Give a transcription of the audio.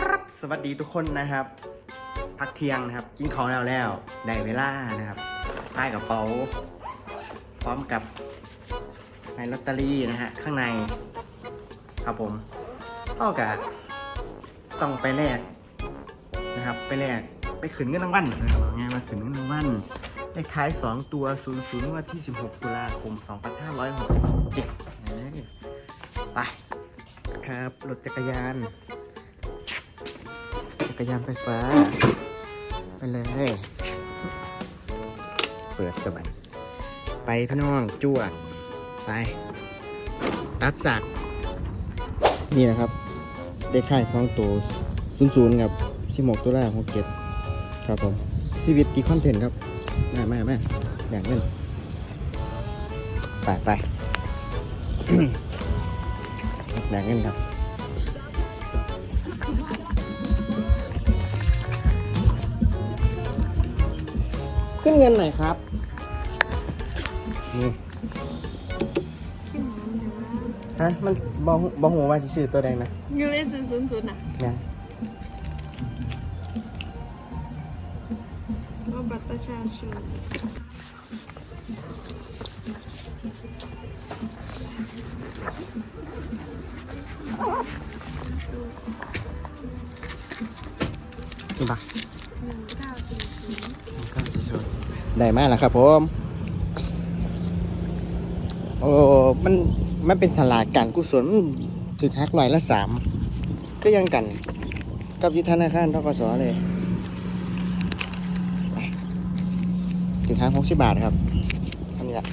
ครับ สวัสดีทุกคนนะครับ พักเที่ยงนะครับ กินข้าวแล้วแล้ว ได้เวลานะครับป้ายกระเป๋า พร้อมกับในลอตเตอรี่นะฮะ ข้างใน ครับผมก็กะต้องไปแลกนะครับ ไปแลกไปขึ้นเงินรางวัลนะครับเอาไงายมาขึ้นเงินรางวัลเลขท้าย 2 ตัว 0 0งวดที่ 16 ตุลาคม 2567เออไปครับรถจักรยาน จักรยานไฟฟ้า ไปเลย เปิดตะบันไปพี่น้องจ้วงไป ตัดสัก นี่นะครับได้ค่ายสองตัวศูนย์ศูนย์กับสิบหกตัวแรกหกเจ็ดครับผมชีวิตดีคอนเทนต์ครับแม่แม่แม่แบ่งเงินไปไปแบ่งเงินครับ ขึ้นเงินหน่อยครับนี่ฮะมันบองบองหัวว่าจะชื่อตัวใดไหมยูเล่นศูนย์ศูนย์ศูนย์อะยังว่าบัตรประชาชนนี่ปะ หนึ่งเก้าสี่ศูนย์ก็สุดได้มากแล้วครับผมโอ้มันมันเป็นสลากการกุศลถึกหักร้อยละสามก็ยังกัน กับยุทธนาคารทกสเลยถึงหักหกสิบบาทครับอันนี้แหละ